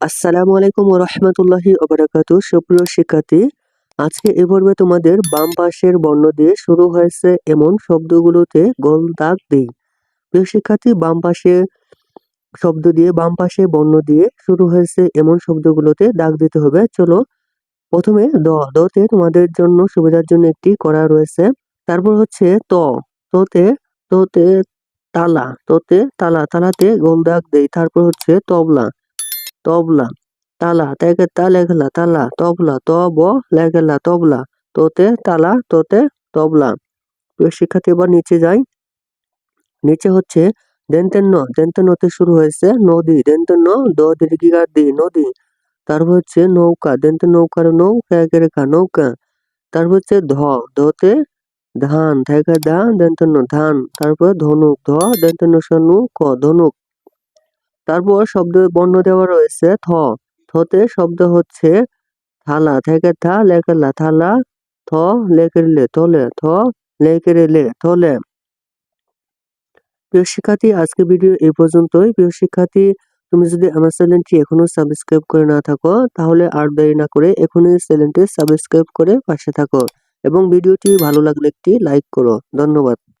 আসসালামু আলাইকুম রহমতুল্লাহি ওবরাকাতু সুপ্রিয় শিক্ষার্থী, আজকে এ পর্বে তোমাদের বাম পাশের বর্ণ দিয়ে শুরু হয়েছে এমন শব্দগুলোতে গোল দাগ দিই। প্রিয় শিক্ষার্থী, বাম পাশে শব্দ দিয়ে, বাম পাশে বর্ণ দিয়ে শুরু হয়েছে এমন শব্দগুলোতে দাগ দিতে হবে। চলো প্রথমে দ, দতে তোমাদের জন্য সুবিধার জন্য একটি করা রয়েছে। তারপর হচ্ছে ত, তোতে তোতে তালা তোতে তালা, তালাতে গোল দাগ দেই। তারপর হচ্ছে তবলা। তবলা তালা থেকে তা লেখলা তালা তবলা ত ব লেখলা তবলা তোতে তালা তোতে তবলা প্রিয় শিক্ষার্থী এবার নিচে যাই নিচে হচ্ছে দেন্তের ন দেন্তের নতে শুরু হয়েছে নদী দেন্তের ন দ দি নদী তারপর হচ্ছে নৌকা দেন্তের নৌকার নৌ একে রেখা নৌকা তারপর হচ্ছে ধ ধতে ধান থেকে দা দেন্তের ন ধান তারপর ধনুক ধ দেন্তের ন সনু ক ধনুক তারপর শব্দ বর্ণ দেওয়া রয়েছে থ। থতে শব্দ হচ্ছে থালা থেকে থা লেখলা থালা, থ লেকেরলে থলে, থ লেকেরেলে থলে। প্রিয় শিক্ষার্থী আজকে ভিডিও এই পর্যন্তই। প্রিয় শিক্ষার্থী, তুমি যদি আমার চ্যানেলটি এখনও সাবস্ক্রাইব করে না থাকো, তাহলে আর দেরি না করে এখনই চ্যানেলটি সাবস্ক্রাইব করে পাশে থাকো এবং ভিডিওটি ভালো লাগলে একটি লাইক করো। ধন্যবাদ।